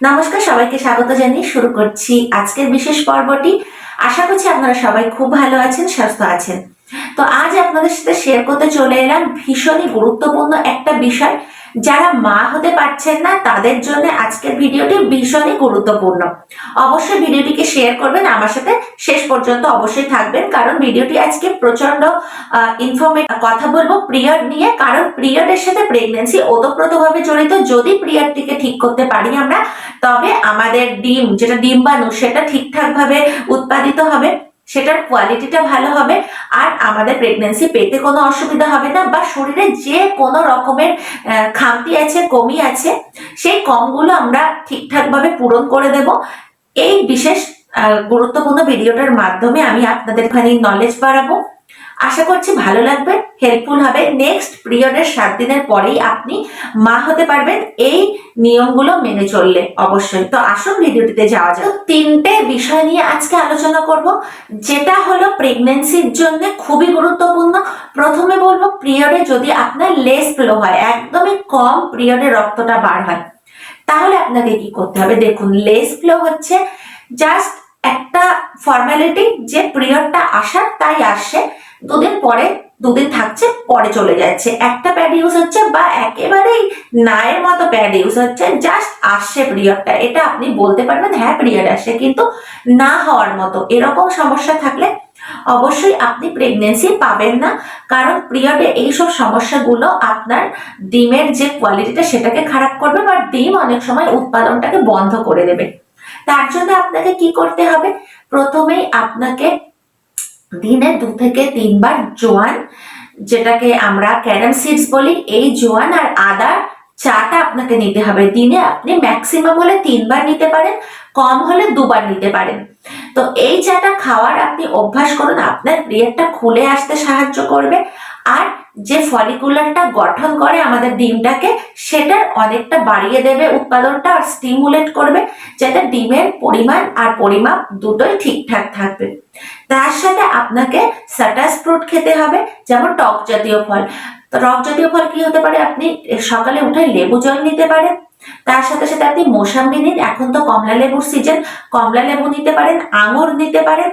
নমস্কার, সবাইকে স্বাগত জানিয়ে শুরু করছি আজকের বিশেষ পর্বটি। আশা করছি আপনারা সবাই খুব ভালো আছেন, সুস্থ আছেন। তো আজ আপনাদের সাথে শেয়ার করতে চলে এলাম ভীষণই গুরুত্বপূর্ণ একটা বিষয় যারা মা হতে পারছেন না, তাদের জন্য আজকের ভিডিওটি ভীষণই গুরুত্বপূর্ণ। অবশ্যই ভিডিওটিকে শেয়ার করবেন, আমার সাথে শেষ পর্যন্ত অবশ্যই থাকবেন, কারণ ভিডিওটি আজকে প্রচণ্ড ইনফরমেটিভ কথা বলব পিরিয়ড নিয়ে, কারণ পিরিয়ডের সাথে প্রেগনেন্সি ওতপ্রোতভাবে জড়িত। যদি পিরিয়ডটিকে ঠিক করতে পারি আমরা, তবে আমাদের ডিম, যেটা ডিম্বাণু, সেটা ঠিকঠাক ভাবে উৎপাদিত হবে। সেটার কোয়ালিটিটা ভালো হবে। আর আমাদের প্রেগনেন্সি পেতে কোনো অসুবিধা হবে না বা শরীরে যে কোনো রকমের খামতি আছে, কমি আছে, সেই কমগুলো আমরা ঠিকঠাকভাবে পূরণ করে দেব। এই বিশেষ গুরুত্বপূর্ণ ভিডিওটার মাধ্যমে আমি আপনাদের খানি নলেজ বাড়াবো। আশা করছি ভালো লাগবে হেল্পফুল হবে। নেক্সট পিরিয়ডের সাত দিনের পরেই আপনি মা হতে পারবেন এই নিয়মগুলো মেনে চললে অবশ্যই। তো আসুন ভিডিওটিতে যাওয়া তো তিনটে বিষয় নিয়ে আজকে আলোচনা করব, যেটা হলো প্রেগনেন্সির জন্য খুবই গুরুত্বপূর্ণ। প্রথমে বলব পিরিয়ডে যদি আপনার লেস ফ্লো হয়, একদমই কম পিরিয়ডে রক্তটা বার হয়, তাহলে আপনাকে কি করতে হবে? দেখুন লেস ফ্লো হচ্ছে জাস্ট একটা ফর্মালিটি যে পিরিয়ডটা আসার তাই আসছে দুদিন পরে, দুদিন থাকছে, পরে চলে যাচ্ছে। একটা প্যাড ইউজ হচ্ছে বা একেবারেই নায়ের মতো প্যাড ইউজ হচ্ছে জাস্ট আসছে পিরিয়ডটা এটা আপনি বলতে পারবেন হ্যাঁ পিরিয়ড আসছে, কিন্তু না হওয়ার মতো। এরকম সমস্যা থাকলে অবশ্যই আপনি প্রেগনেন্সি পাবেন না। কারণ পিরিয়ডে এইসব সমস্যাগুলো আপনার ডিমের যে কোয়ালিটিটা সেটাকে খারাপ করবে বা ডিম অনেক সময় উৎপাদনটাকে বন্ধ করে দেবে। তার জন্য আপনাকে কি করতে হবে? প্রথমেই আপনাকে দিনে দু থেকে তিনবার জোয়ান, যেটাকে আমরা ক্যারাম সিডস বলি। এই জোয়ান আর আদার চাটা আপনাকে নিতে হবে। দিনে আপনি ম্যাক্সিমাম হলে তিনবার নিতে পারেন, কম হলে দুবার নিতে পারেন। তো এই চাটা খাওয়ার আপনি অভ্যাস করুন, আপনার পিরিয়ডটা খুলে আসতে সাহায্য করবে। আর যে ফলিকুলারটা গঠন করে আমাদের ডিমটাকে, সেটার অনেকটা বাড়িয়ে দেবে উৎপাদনটা আর স্টিমুলেট করবে, যাতে ডিমের পরিমাণ আর পরিমাপ দুটোই ঠিকঠাক থাকবে। তার সাথে আপনাকে সাটাস ফ্রুট খেতে হবে, যেমন টক জাতীয় ফল। টক জাতীয় ফল কি হতে পারে? আপনি সকালে উঠে লেবু জল নিতে পারেন তার সাথে সাথে আপনি মোসাম্বি নিন এখন তো কমলা লেবুর সিজন কমলা লেবু নিতে পারেন, আঙুর নিতে পারেন,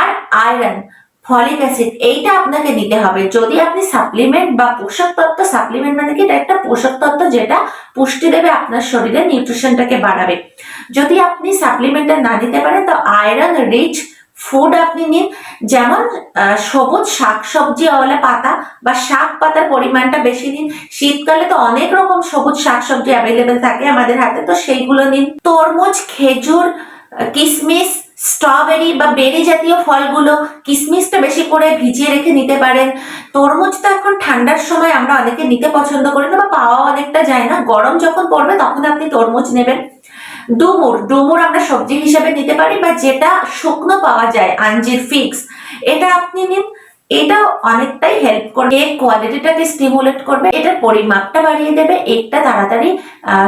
আর আয়রন ফলিক অ্যাসিড এইটা আপনাকে নিতে হবে। যদি আপনি সাপ্লিমেন্ট বা পোষক তত্ত্ব সাপ্লিমেন্ট মানে কি? এটা একটা পোষক তত্ত্ব যেটা পুষ্টি দেবে আপনার শরীরে নিউট্রিশনটাকে বাড়াবে। যদি আপনি সাপ্লিমেন্টটা না নিতে পারেন, তো আয়রন রিচ ফুড আপনি নিন। যেমন সবুজ শাক সবজি ওয়ালা পাতা বা শাক পাতার পরিমাণটা বেশি নিন। শীতকালে তো অনেক রকম সবুজ শাক সবজি অ্যাভেলেবেল থাকে আমাদের হাতে, তো সেইগুলো নিন। তরমুজ, খেজুর কিশমিশ স্ট্রবেরি বা বেরি জাতীয় ফলগুলো কিশমিশটা বেশি করে ভিজিয়ে রেখে নিতে পারেন। তরমুজ তো এখন ঠান্ডার সময় আমরা অনেকে নিতে পছন্দ করি না বা পাওয়া অনেকটা যায় না। গরম যখন পড়বে তখন আপনি তরমুজ নেবেন। ডুমুর ডুমুর আমরা সবজি হিসেবে নিতে পারি, বা যেটা শুকনো পাওয়া যায়, আঞ্জির ফিক্স, এটা আপনি নিন। এটা অনেকটাই হেল্প করবে এর কোয়ালিটিটাকে স্টিমুলেট করবে, এটার পরিমাপটা বাড়িয়ে দেবে একটা তাড়াতাড়ি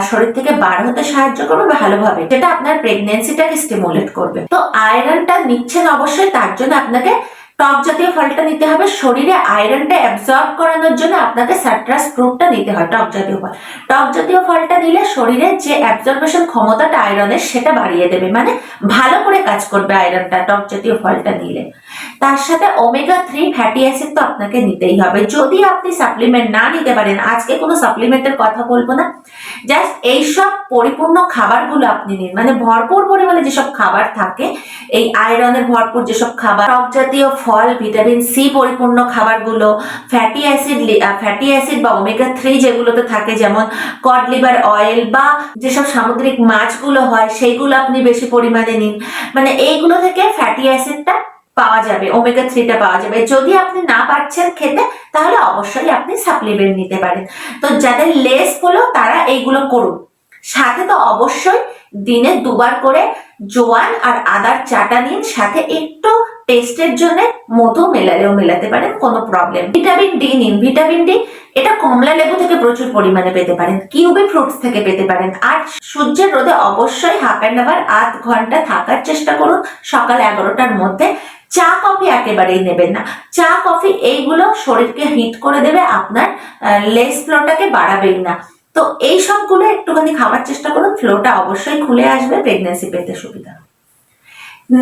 শরীর থেকে বার হতে সাহায্য করবে ভালোভাবে, যেটা আপনার প্রেগনেন্সিটাকে স্টিমুলেট করবে। তো আয়রনটা নিচ্ছেন অবশ্যই, তার জন্য আপনাকে টক জাতীয় ফলটা নিতে হবে, শরীরে আয়রনটা অ্যাবজর্ব করানোর জন্য আপনাকে স্যাট্রাস ফ্রুটটা নিতে হয় টক জাতীয় ফল। টক জাতীয় ফলটা নিলে শরীরে যে অ্যাবজর্বেশন ক্ষমতাটা আয়রনের সেটা বাড়িয়ে দেবে। মানে ভালো করে কাজ করবে আয়রনটা টক জাতীয় ফলটা নিলে তার সাথে ওমেগা থ্রি ফ্যাটি অ্যাসিড তো আপনাকে নিতেই হবে। যদি আপনি সাপ্লিমেন্ট না নিতে পারেন, আজকে কোনো সাপ্লিমেন্টের কথা বলব না। জাস্ট এইসব পরিপূর্ণ খাবারগুলো আপনি নিন। মানে ভরপুর পরিমাণে যেসব খাবার থাকে, এই আয়রনের ভরপুর যেসব খাবার, টক জাতীয় ফল ভিটামিন সি পরিপূর্ণ খাবারগুলো ফ্যাটি অ্যাসিড ফ্যাটি অ্যাসিড বা ওমেগা থ্রি যেগুলোতে থাকে, যেমন কড লিভার অয়েল বা যেসব সামুদ্রিক মাছগুলো হয়, সেইগুলো আপনি বেশি পরিমাণে নিন। মানে এইগুলো থেকে ফ্যাটি অ্যাসিডটা পাওয়া যাবে ওমেগা থ্রিটা পাওয়া যাবে। যদি আপনি না পারছেন খেতে, তাহলে অবশ্যই আপনি সাপ্লিমেন্ট নিতে পারেন। তো যাদের লেস হলো, তারা এইগুলো করুন। সাথে তো অবশ্যই দিনে দুবার করে জোয়ান আর আদার চাটা নিন, সাথে একটু টেস্টের জন্য মধু মেলালেও মেলাতে পারেন, কোনো প্রবলেম ভিটামিন ডি নিন। ভিটামিন ডি এটা কমলা লেবু থেকে প্রচুর পরিমাণে পেতে পারেন, কিউবি ফ্রুটস থেকে পেতে পারেন। আর সূর্যের রোদে অবশ্যই হাফ অ্যান্ড আওয়ার আধ ঘণ্টা থাকার চেষ্টা করুন, সকাল এগারোটার মধ্যে। চা কফি একেবারেই নেবেন না। চা, কফি এইগুলো শরীরকে হিট করে দেবে, আপনার লেস ফ্লোটাকে বাড়াবেই না। তো এই সবগুলো একটুখানি খাওয়ার চেষ্টা করুন ফ্লোটা অবশ্যই খুলে আসবে প্রেগনেন্সি পেতে সুবিধা।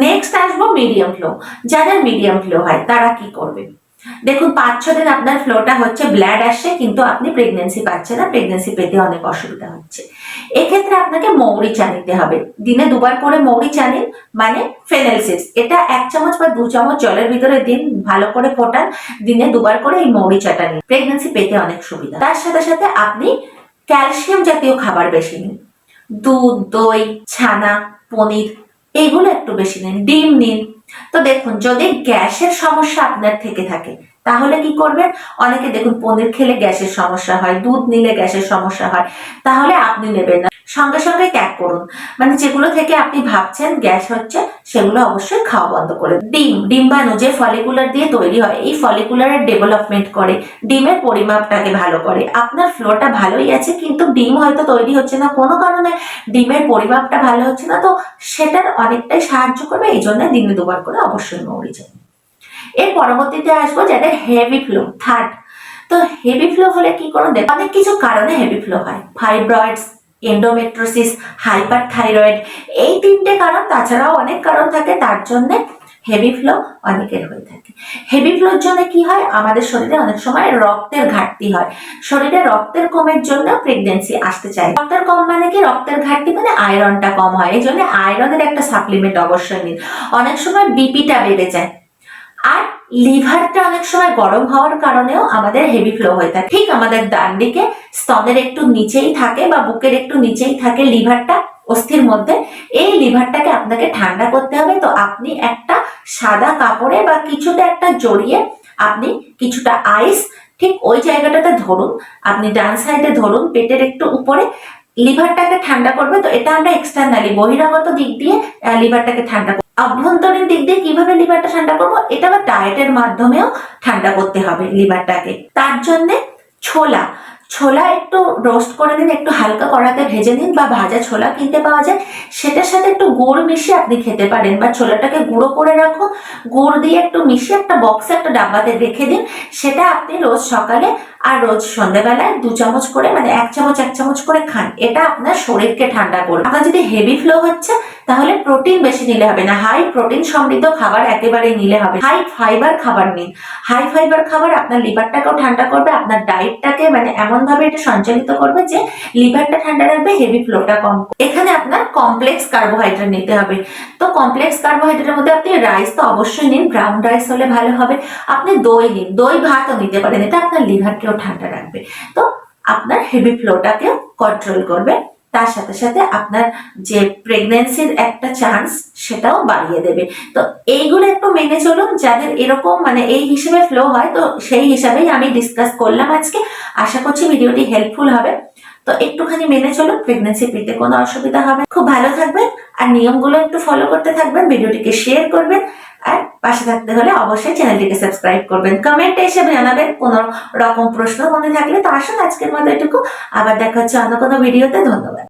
নেক্সট আসব মিডিয়াম ফ্লো যাদের মিডিয়াম ফ্লো হয়, তারা কি করবে? দেখুন, পাঁচ, ছ দিন আপনার ফ্লোটা হচ্ছে ব্ল্যাড আসছে কিন্তু আপনি প্রেগনেন্সি পাচ্ছেন না প্রেগনেন্সি পেতে অনেক অসুবিধা হচ্ছে। এক্ষেত্রে আপনাকে মৌরি চা নিতে হবে। দিনে দুবার করে মৌরি চা নিন মানে ফেনেল এটা এক চামচ বা দু চামচ জলের ভিতরে দিন, ভালো করে ফোটান, দিনে দুবার করে এই মৌরি চাটা নিন। প্রেগনেন্সি পেতে অনেক সুবিধা। তার সাথে সাথে আপনি ক্যালসিয়াম জাতীয় খাবার বেশি নিন। দুধ, দই, ছানা, পনির এইগুলো একটু বেশি নিন। ডিম নিন তো দেখুন যদি গ্যাসের সমস্যা আপনার থেকে থাকে তাহলে কি করবেন? অনেকে দেখুন পনির খেলে গ্যাসের সমস্যা হয়, দুধ নিলে গ্যাসের সমস্যা হয়, তাহলে আপনি নেবেন না। সঙ্গে সঙ্গে ত্যাগ করুন। মানে যেগুলো থেকে আপনি ভাবছেন গ্যাস হচ্ছে, সেগুলো অবশ্যই খাওয়া বন্ধ করে। ডিম, ডিম্বাণু যে ফলিকুলার দিয়ে তৈরি হয়, এই ফলিকুলারের ডেভেলপমেন্ট করে, ডিমের পরিমাপটাকে ভালো করে। আপনার ফ্লোটা ভালোই আছে, কিন্তু ডিম হয়তো তৈরি হচ্ছে না। কোনো কারণে ডিমের পরিমাপটা ভালো হচ্ছে না, তো সেটার অনেকটাই সাহায্য করবে, এই জন্য দিনে দুবার করে অবশ্যই মৌরি যাবে এর পরবর্তীতে আসব যাদের হেভি ফ্লো থার্ড তো হেভি ফ্লো হলে কি করো অনেক কিছু কারণে হেভি ফ্লো হয়। ফাইব্রয়েডস এন্ডোমেট্রোসিস হাইপার থাইরয়েড এই তিনটে কারণ তাছাড়াও অনেক কারণ থাকে, তার জন্যে হেভি ফ্লো অনেকের হয়ে থাকে। হেভি ফ্লোর জন্য কি হয়? আমাদের শরীরে অনেক সময় রক্তের ঘাটতি হয়। শরীরে রক্তের কমের জন্য প্রেগনেন্সি আসতে চায়। রক্তের কম মানে কি? রক্তের ঘাটতি মানে আয়রনটা কম হয়। এই জন্য আয়রনের একটা সাপ্লিমেন্ট অবশ্যই নিন। অনেক সময় বিপিটা বেড়ে যায়। লিভারটা অনেক সময় গরম হওয়ার কারণেও আমাদের হেভি ফ্লো হয়ে থাকে। ঠিক আমাদের ডান দিকে, স্তনের একটু নিচেই থাকে বা বুকের একটু নিচেই থাকে লিভারটা, অস্থির মধ্যে। এই লিভারটাকে আপনাকে ঠান্ডা করতে হবে। তো আপনি একটা সাদা কাপড়ে বা কিছুটা একটা জড়িয়ে আপনি কিছুটা আইস ঠিক ওই জায়গাটাতে ধরুন, আপনি ডান সাইডে ধরুন, পেটের একটু উপরে, লিভারটাকে ঠান্ডা করবে। তো এটা আমরা এক্সটার্নালি বহিরাগত দিক দিয়ে লিভারটাকে ঠান্ডা করব। অভ্যন্তরীণ দিক দিয়ে কীভাবে লিভারটা ঠান্ডা করব, এটা আবার ডায়েটের মাধ্যমেও ঠান্ডা করতে হবে লিভারটাকে। তার জন্যে ছোলা ছোলা একটু রোস্ট করে দিন একটু হালকা কড়াতে ভেজে নিন বা ভাজা ছোলা কিনতে পাওয়া যায়। সেটার সাথে একটু গুড় মিশিয়ে আপনি খেতে পারেন বা ছোলাটাকে গুঁড়ো করে রাখুন। গুড় দিয়ে একটু মিশিয়ে একটা বক্সে একটা ডাব্বাতে রেখে দিন। সেটা আপনি রোজ সকালে আর রোজ সন্ধ্যাবেলায় দু চামচ করে মানে এক চামচ এক চামচ করে খান। এটা আপনার শরীরকে ঠান্ডা করবে। আপনার যদি হেভি ফ্লো হচ্ছে, তাহলে প্রোটিন বেশি নিলে হবে না। হাই প্রোটিন সমৃদ্ধ খাবার একেবারেই নিলে হবে। হাই ফাইবার খাবার নিন। হাই ফাইবার খাবার আপনার লিভারটাকেও ঠান্ডা করবে, আপনার ডায়েটটাকে মানে এমন ভাবে এটা সঞ্চালিত করবে যে লিভারটা ঠান্ডা রাখবে হেভি ফ্লোটা কম এখানে আপনার কমপ্লেক্স কার্বোহাইড্রেট নিতে হবে। তো কমপ্লেক্স কার্বোহাইড্রেটের মধ্যে আপনি রাইস তো অবশ্যই নিন। ব্রাউন রাইস হলে ভালো হবে। আপনি দই নিন। দই ভাতও নিতে পারেন। এটা আপনার লিভারকেও ঠান্ডা রাখবে। তো আপনার হেভি ফ্লোটাকেও কন্ট্রোল করবে। তার সাথে সাথে আপনার যে প্রেগনেন্সির একটা চান্স সেটাও বাড়িয়ে দেবে। তো এইগুলো একটু মেনে চলুন, যাদের এরকম মানে এই হিসেবে ফ্লো হয়, তো সেই হিসাবেই আমি ডিসকাস করলাম আজকে। আশা করছি ভিডিওটি হেল্পফুল হবে। তো একটুখানি মেনে চলুন প্রেগনেন্সি পেতে কোনো অসুবিধা হবে। খুব ভালো থাকবেন। আর নিয়মগুলো একটু ফলো করতে থাকবেন, ভিডিওটিকে শেয়ার করবেন, আর পাশে থাকতে হলে অবশ্যই চ্যানেলটিকে সাবস্ক্রাইব করবেন। কমেন্ট এসে জানাবেন কোনো রকম প্রশ্ন মনে থাকলে। তো আসুন আজকের মতো এটুকু, আবার দেখা হচ্ছে অন্য কোনো ভিডিওতে ধন্যবাদ।